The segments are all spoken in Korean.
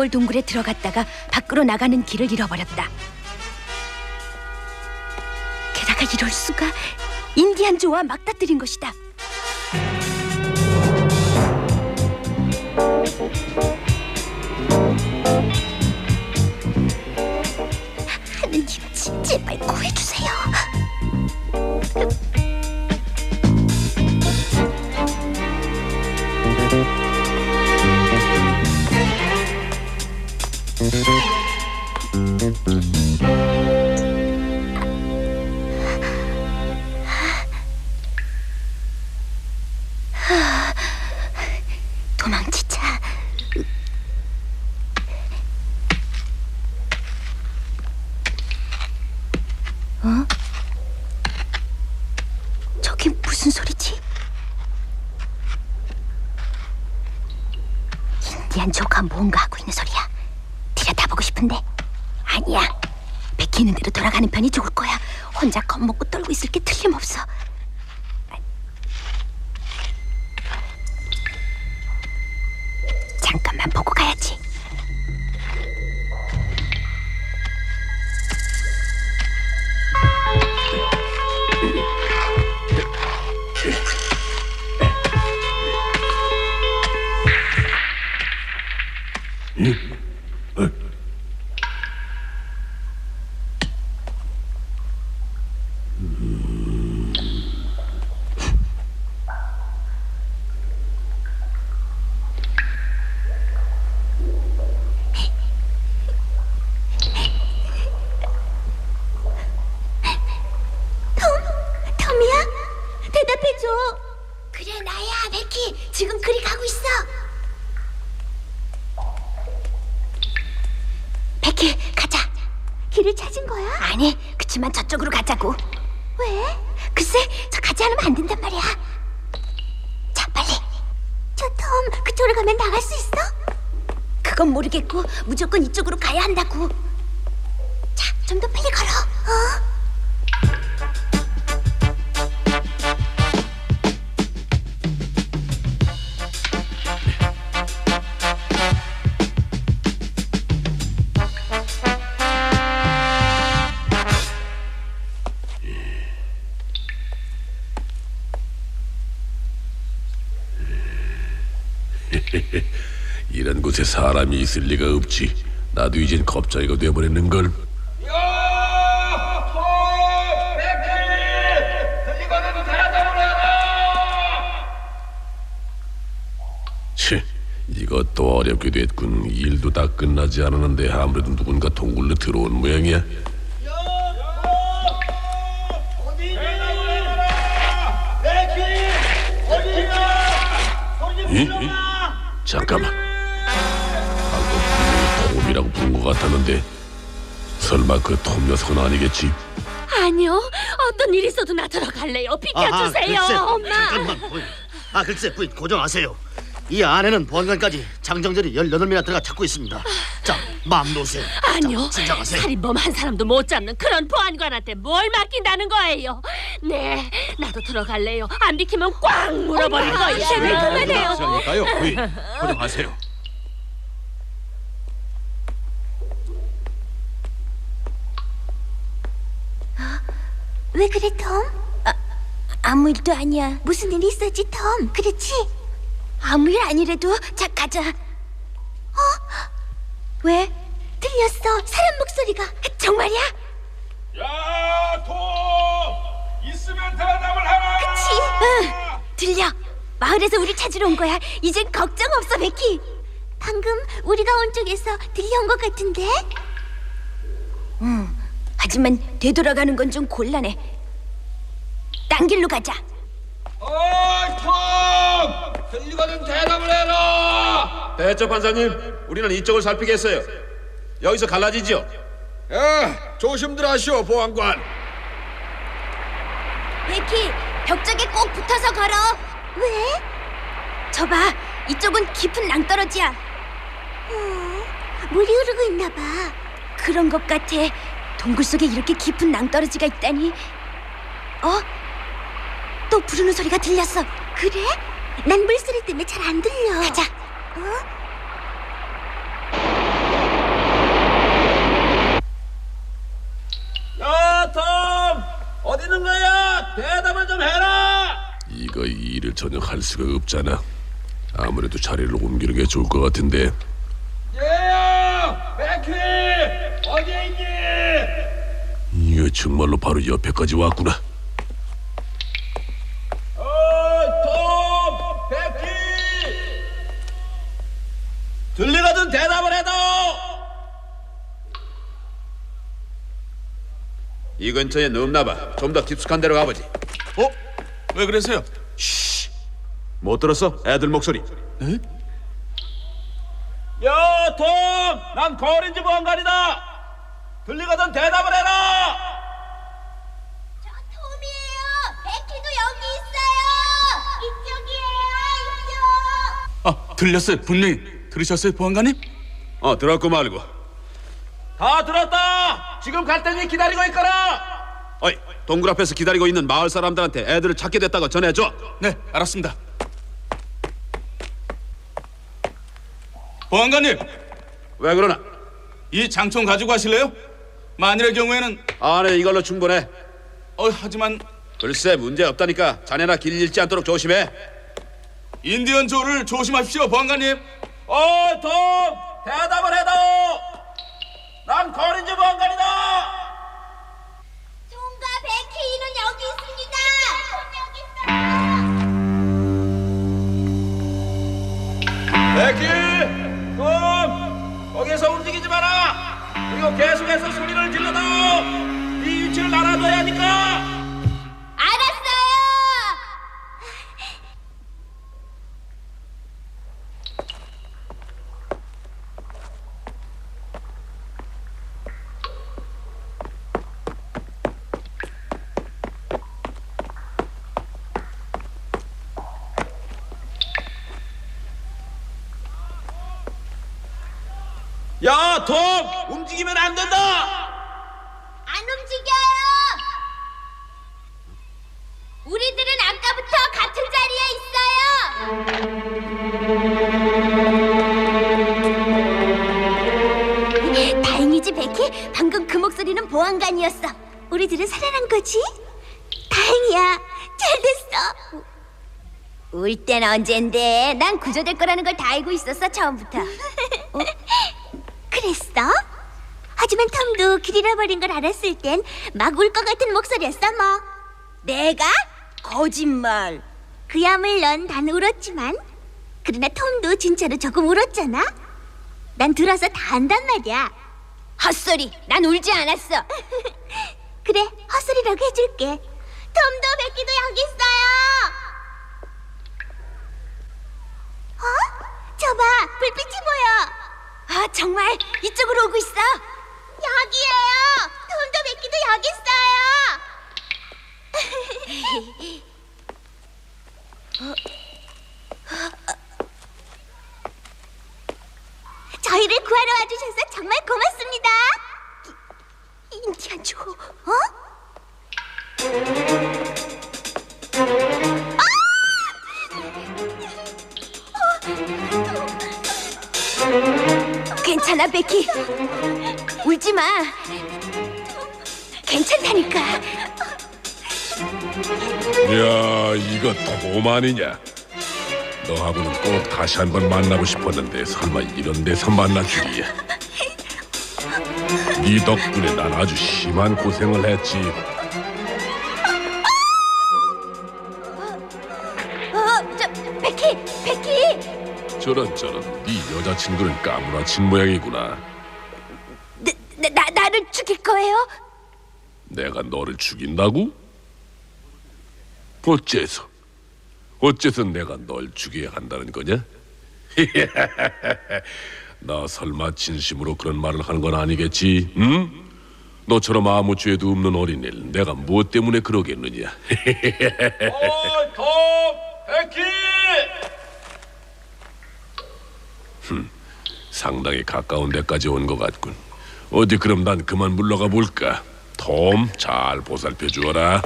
맥도우골 동굴에 들어갔다가 밖으로 나가는 길을 잃어버렸다. 게다가 이럴 수가 인디안 조와 막다뜨린 것이다. 베끼는 대로 돌아가는 편이 좋을 거야. 혼자 겁먹고 떨고 있을 게 틀림없어. 그치만 저쪽으로 가자고. 왜? 글쎄 저 가지 않으면 안 된단 말이야. 자 빨리. 저 톰 그쪽으로 가면 나갈 수 있어? 그건 모르겠고 무조건 이쪽으로 가야 한다고. 이런 곳에 사람이 있을 리가 없지. 나도 이젠 겁쟁이가 돼버렸는 걸. 치, 이것도 어렵게 됐군. 일도 다 끝나지 않았는데 아무래도 누군가 동굴로 들어온 모양이야. 잠깐만. 톰이라고 부른 것 같았는데 설마 그 톰 녀석은 아니겠지? 아니요. 어떤 일 있어도 나 들어갈래요. 비켜주세요, 글쎄, 엄마. 잠깐만 부인. 아 글쎄 부인 고정하세요. 이 안에는 본관까지 장정들이 18명이나 들어가 찾고 있습니다. 자, 마음 놓으세요. 아니요. 자, 진정하세요. 살인범 한 사람도 못 잡는 그런 보안관한테 뭘 맡긴다는 거예요. 네, 나도 들어갈래요. 안 비키면 꽉 물어버릴 거예요. 제발 그만해요. 하니까요. 부인, 고정하세요. 왜 그래, 톰? 아, 아무 일도 아니야. 무슨 일 있었지, 톰? 그렇지? 아무 일 아니래도 자, 가자. 어? 왜? 들렸어. 사람 목소리가. 정말이야? 야, 톰! 있으면 대답을 하라! 그치? 응. 들려. 마을에서 우리 찾으러 온 거야. 이젠 걱정 없어, 베키. 방금 우리가 온 쪽에서 들려온 것 같은데? 응. 하지만 되돌아가는 건 좀 곤란해. 딴 길로 가자. 어이, 톰! 들리거든 대답을 해라! 대처 판사님, 우리는 이쪽을 살피겠어요. 여기서 갈라지죠. 야, 조심들 하시오, 보안관. 베키, 벽쪽에 꼭 붙어서 걸어. 왜? 저 봐, 이쪽은 깊은 낭떠러지야. 어, 물이 흐르고 있나 봐. 그런 것 같아. 동굴 속에 이렇게 깊은 낭떠러지가 있다니. 어? 또 부르는 소리가 들렸어. 그래? 난 물소리 때문에 잘 안 들려. 가자. 어? 야, 톰! 어디 있는 거야? 대답을 좀 해라! 이거 이 일을 전혀 할 수가 없잖아. 아무래도 자리를 옮기는 게 좋을 것 같은데. 예요! 백희! 이거 정말로 바로 옆에까지 왔구나. 톰. 들리거든 대답을 해도. 이 근처에 없나 봐. 좀 더 깊숙한 데로 가보지. 어? 왜 그러세요? 못 들었어? 애들 목소리. 야, 톰, 난 거린지 보안관이다. 들리거든 대답을 해라. 들렸어요 분명히 들으셨어요 보안관님? 어, 들었고 말고. 다 들었다. 지금 갈 테니 기다리고 있거라. 어이, 동굴 앞에서 기다리고 있는 마을 사람들한테 애들을 찾게 됐다고 전해줘. 네 알았습니다 보안관님 왜 그러나? 이 장총 가지고 가실래요? 만일의 경우에는 아네, 이걸로 충분해. 어 하지만 글쎄, 문제 없다니까. 자네나 길 잃지 않도록 조심해. 인디언 조를 조심하십시오 보안관님 어이, 톰, 대답을 해도. 난 거린지 보안관이다. 톰과 베키는 여기 있습니다. 베키, 톰, 거기에서 움직이지 마라. 그리고 계속해서 소리를 질러도 이 위치를 알아둬야 하니까. 알았어요. 야, 톰, 움직이면 안 된다. 안 움직여요. 우리들은 아까부터 같은 자리에 있어요. 다행이지, 베키. 방금 그 목소리는 보안관이었어. 우리들은 살아난 거지? 다행이야. 잘 됐어. 울땐 언젠데 난 구조될 거라는 걸 다 알고 있었어 처음부터 어? 그랬어? 하지만 톰도 길 잃어버린 걸 알았을 땐 막 울 것 같은 목소리였어 뭐. 내가? 거짓말. 그야말로 난 울었지만. 그러나 톰도 진짜로 조금 울었잖아. 난 들어서 다 안단 말이야. 헛소리. 난 울지 않았어. 그래 헛소리라고 해줄게. 톰도 베끼도 여기 있어요. 어? 저봐 불빛이 보여 아 정말 이쪽으로 오고 있어. 여기에요. 톰도 베끼도 여기 있어요. 저희를 구하러 와주셔서 정말 고맙습니다. 이- 인디안 조 어? 괜찮아, 베키. 울지 마. 괜찮다니까. 야, 이거 톰 아니냐? 너하고는 꼭 다시 한 번 만나고 싶었는데 설마 이런 데서 줄이야. 네 덕분에 난 아주 심한 고생을 했지. 어, 저 베키, 베키. 저런 저런, 네 여자친구는 까무라친 모양이구나. 나, 나, 나 나를 죽일 거예요? 내가 너를 죽인다고? 어째서? 어째서 내가 널 죽여야 한다는 거냐? 나 설마 진심으로 그런 말을 하는 건 아니겠지? 응? 너처럼 아무 죄도 없는 어린애를 내가 무엇 때문에 그러겠느냐? 어이, 톰, 베키. 상당히 가까운 데까지 온 것 같군. 어디 그럼 난 그만 물러가 볼까? 톰, 잘 보살펴 주어라.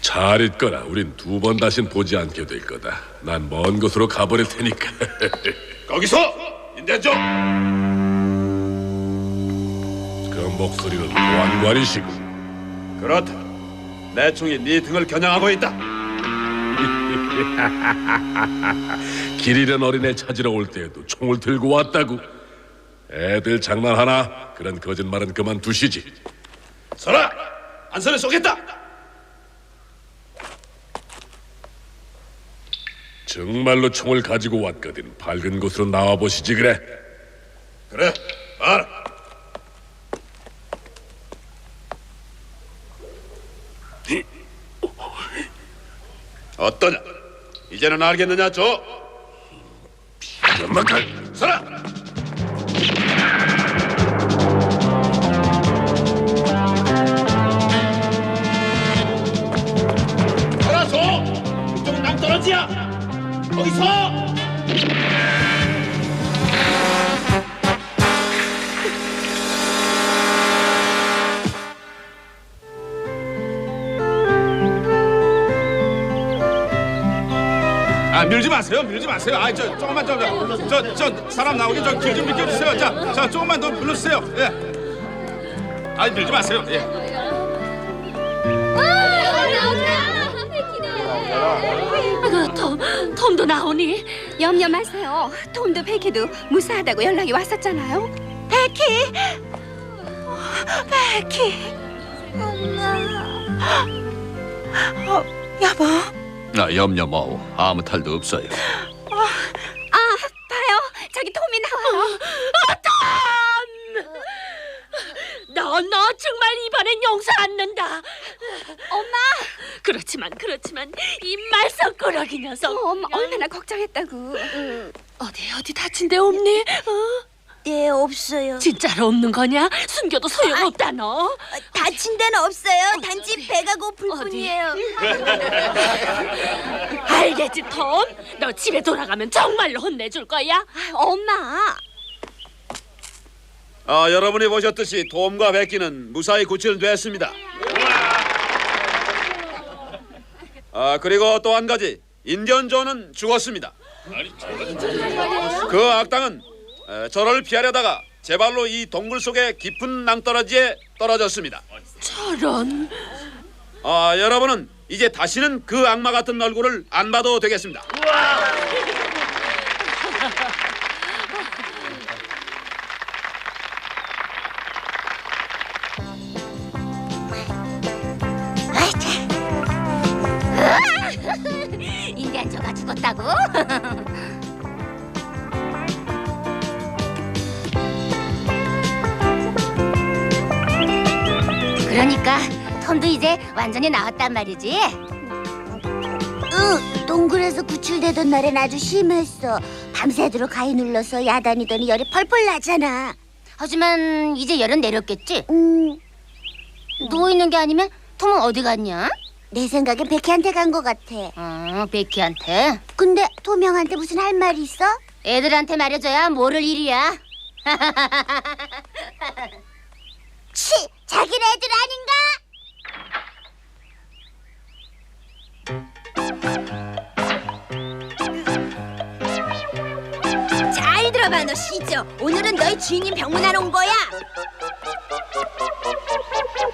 잘 있거라. 우린 두 번 다신 보지 않게 될 거다. 난 먼 곳으로 가버릴 테니까. 거기서 인대 좀. 그럼 목소리는 보안관이시고 그렇다. 내 총이 네 등을 겨냥하고 있다. 길 잃은 어린애 찾으러 올 때에도 총을 들고 왔다고 애들 장난하나? 그런 거짓말은 그만 두시지 서라! 안선을 쏘겠다! 정말로 총을 가지고 왔거든 밝은 곳으로 나와보시지 그래 그래, 봐라. 어떠냐? 이제는 알겠느냐, 조? 연막할 서라! 서라, 조! 이쪽은 낭떠러지야! 거기서! 밀지 마세요 밀지 마세요 아 저 조금만 저저 저 사람 나오게 저길좀 비켜주세요 자, 자 조금만 더 불러주세요 예 아 밀지 마세요 예그 톰, 톰도 나오니? 염려 마세요. 톰도 베키도 무사하다고 연락이 왔었잖아요. 베키! 베키! 엄마. 어, 여보. 나 염려 마오. 아무 탈도 없어요. 아, 봐요. 저기 톰이 나와요. 톰! 너, 너 정말 이번엔 용서 않는다. 엄마! 그렇지만, 그렇지만 이 말썽꾸러기 녀석. 어, 엄마 얼마나 걱정했다고. 어디 어디 다친 데 없니? 어? 네, 없어요. 진짜로 없는 거냐? 숨겨도 소용없다 너. 다친 데는 없어요. 단지 배가 고플 어디? 뿐이에요. 알겠지 톰? 너 집에 돌아가면 정말로 혼내줄 거야? 엄마. 아, 여러분이 보셨듯이 톰과 베끼는 무사히 구출됐습니다. 아, 그리고 또 한 가지 인디언 존은 죽었습니다. 그 악당은 에, 저를 피하려다가 제 발로 이 동굴 속의 깊은 낭떠러지에 떨어졌습니다. 저런. 아, 여러분은 이제 다시는 그 악마 같은 얼굴을 안 봐도 되겠습니다. 말이지? 응, 동굴에서 구출되던 날엔 아주 심했어. 밤새도록 가위 눌러서 야단이더니 열이 펄펄 나잖아. 하지만 이제 열은 내렸겠지? 응. 누워 있는 게 아니면 톰은 어디 갔냐? 내 생각엔 베키한테 간 것 같아. 어, 베키한테? 근데 톰 형한테 무슨 할 말이 있어? 애들한테 말해줘야 모를 일이야. 치, 자기네 애들 아닌가? 들어봐 너 시저 오늘은 너희 주인님 병문안 온 거야.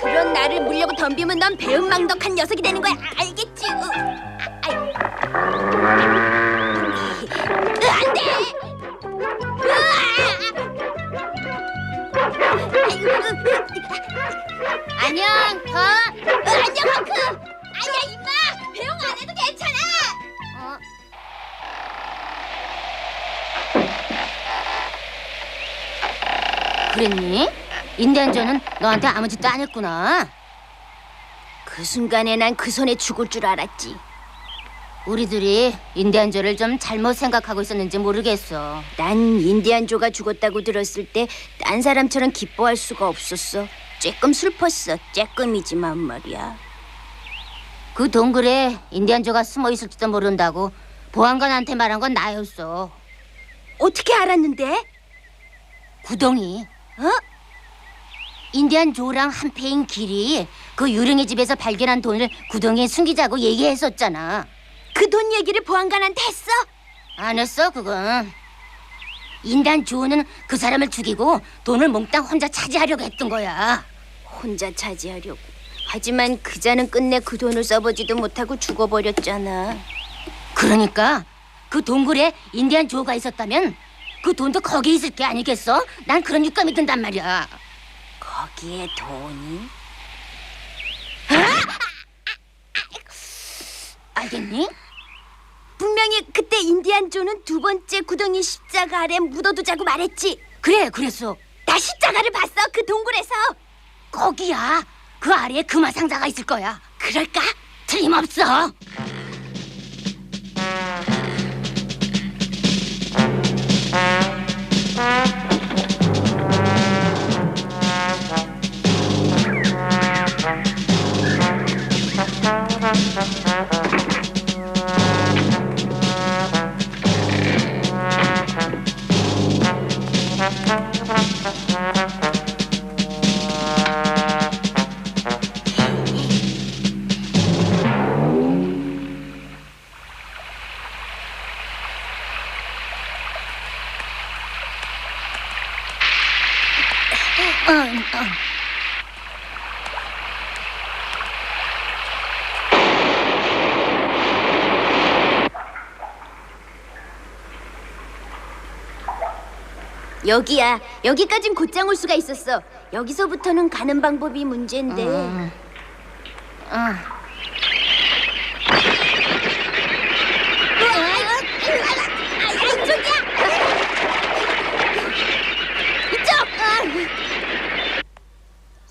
그런 나를 물려고 덤비면 넌 배은망덕한 녀석이 되는 거야. 아, 알 인디안조는 너한테 아무 짓도 안 했구나. 그 순간에 난 그 손에 죽을 줄 알았지. 우리들이 인디안조를 좀 잘못 생각하고 있었는지 모르겠어. 난 인디안조가 죽었다고 들었을 때 딴 사람처럼 기뻐할 수가 없었어. 쬐끔 슬펐어. 쬐끔이지만 말이야. 그 동굴에 인디안조가 숨어 있을지도 모른다고 보안관한테 말한 건 나였어. 어떻게 알았는데? 구덩이. 어? 인디안 조랑 한패인 길이 그 유령의 집에서 발견한 돈을 구덩이에 숨기자고 얘기했었잖아. 그 돈 얘기를 보안관한테 했어? 안 했어, 그건. 인디안 조는 그 사람을 죽이고 돈을 몽땅 혼자 차지하려고 했던 거야. 혼자 차지하려고. 하지만 그자는 끝내 그 돈을 써보지도 못하고 죽어버렸잖아. 그러니까 그 동굴에 인디안 조가 있었다면 그 돈도 거기 있을 게 아니겠어? 난 그런 육감이 든단 말이야. 거기에 돈이? 알겠니? 분명히 그때 인디안 조는 두 번째 구덩이 십자가 아래 묻어두자고 말했지. 그래, 그랬어. 나 십자가를 봤어 그 동굴에서. 거기야. 그 아래에 금화 상자가 있을 거야. 그럴까? 틀림없어. 어, 여기야. 여기까진 곧장 올 수가 있었어. 여기서부터는 가는 방법이 문제인데. 음.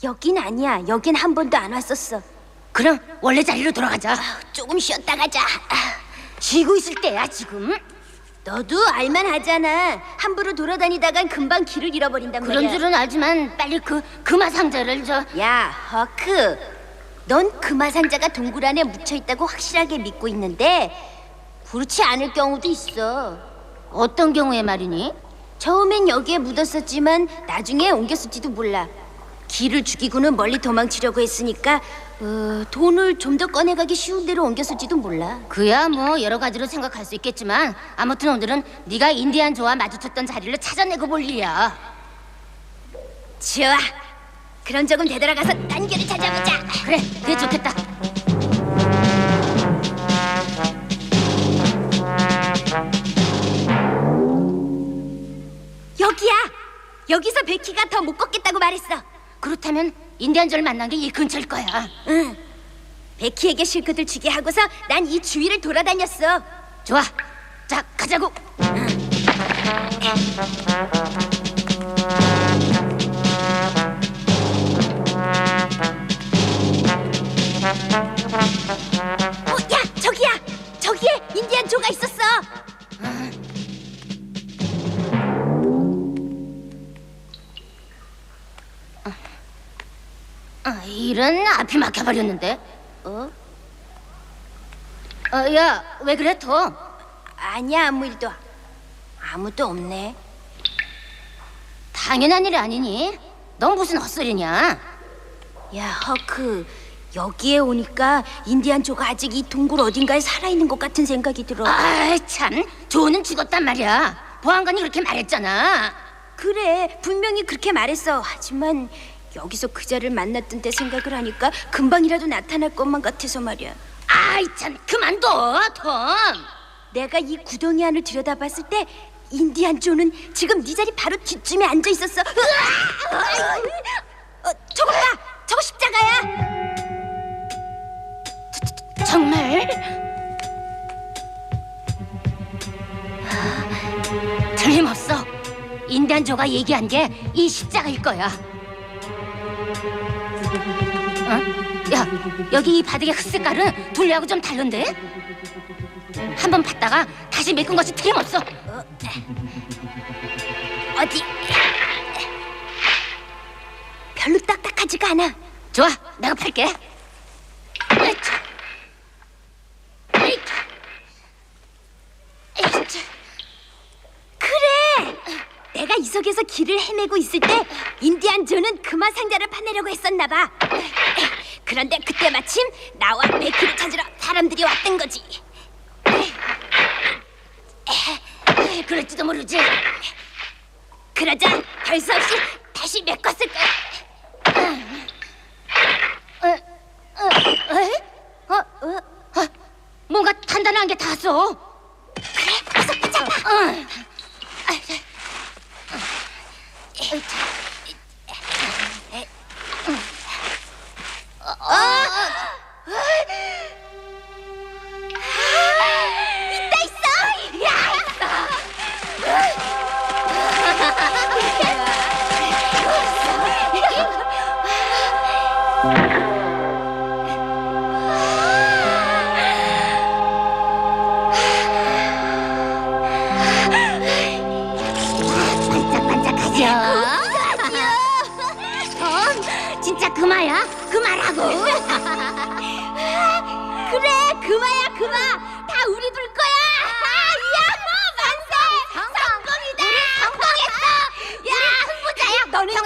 여긴 아니야. 여긴 한 번도 안 왔었어. 그럼 원래 자리로 돌아가자. 조금 쉬었다 가자. 쉬고 있을 때야 지금. 너도 알만 하잖아. 함부로 돌아다니다간 금방 길을 잃어버린단 그런 말이야. 줄은 알지만 빨리 그 금화 상자를 저 야, 허크. 넌 금화상자가 동굴 안에 묻혀 있다고 확실하게 믿고 있는데 그렇지 않을 경우도 있어. 어떤 경우에 말이니? 처음엔 여기에 묻었었지만 나중에 옮겼을지도 몰라. 길을 죽이고는 멀리 도망치려고 했으니까 어, 돈을 좀 더 꺼내가기 쉬운 데로 옮겼을지도 몰라. 그야 뭐 여러 가지로 생각할 수 있겠지만 아무튼 오늘은 네가 인디안 조와 마주쳤던 자리를 찾아내고 볼 일이야. 좋아. 그럼 조금 되돌아가서 딴 길을 찾아보자. 그래, 그게 좋겠다. 여기야. 여기서 베키가 더 못 걷겠다고 말했어. 그렇다면 인디안조를 만난 게 이 근처일 거야. 응. 베키에게 실컷을 주게 하고서 난 이 주위를 돌아다녔어. 좋아, 자 가자고. 어, 아, 이런 앞이 막혀버렸는데. 어? 어, 야, 왜 그래 더? 아니야, 아무 일도. 아무도 없네. 당연한 일 아니니? 넌 무슨 헛소리냐? 야, 허크. 여기에 오니까 인디안 조가 아직 이 동굴 어딘가에 살아있는 것 같은 생각이 들어. 아이 참, 조는 죽었단 말이야. 보안관이 그렇게 말했잖아. 그래, 분명히 그렇게 말했어. 하지만 여기서 그자를 만났던 때 생각을 하니까 금방이라도 나타날 것만 같아서 말이야. 아이 참, 그만둬, 톰. 내가 이 구덩이 안을 들여다봤을 때 인디안 조는 지금 네 자리 바로 뒤쯤에 앉아 있었어. 으아! 어, 저거 봐, 저거 십자가야. 정말? 아, 틀림없어. 인디안 조가 얘기한 게 이 십자가일 거야. 어? 야, 여기 이 바닥의 흙색깔은 둘레하고 좀 다른데? 한 번 봤다가 다시 메꾼 것이 틀림없어. 어디? 별로 딱딱하지가 않아. 좋아, 내가 팔게. 으이차. 으이차. 그래! 속에서 길을 헤매고 있을 때 인디안 조는 금화 상자를 파내려고 했었나 봐. 그런데 그때 마침 나와 베키를 찾으러 사람들이 왔던 거지. 그럴지도 모르지. 그러자 별수 없이 다시 메꿨을 거야. 어, 어, 어, 뭔가 단단한 게 닿았어. 그래, 어서 붙잡 아.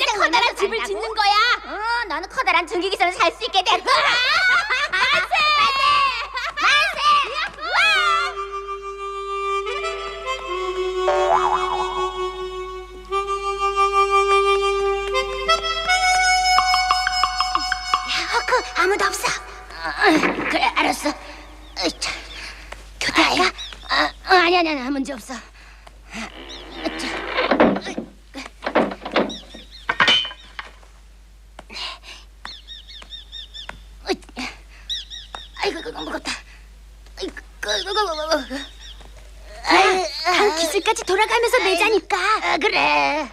이제 커다란 집을 짓는 거야. 어, 너는 커다란 전기기사를 살수 있게 됐어. 만세! 만세! 만세! 와! 허크 아무도 없어. 그래 알았어. 교대할까? 아, 아니 아니 아니 문제 없어. 아이고 그거 무겁다. 아이고 그거 그거 한 기술까지 돌아가면서 내자니까. 그래.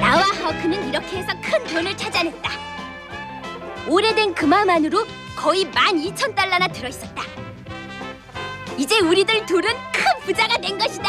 나와 허크는 이렇게 해서 큰 돈을 찾아냈다. 오래된 금화만으로 거의 12,000달러나 들어있었다. 이제 우리들 둘은 큰 부자가 된 것이다.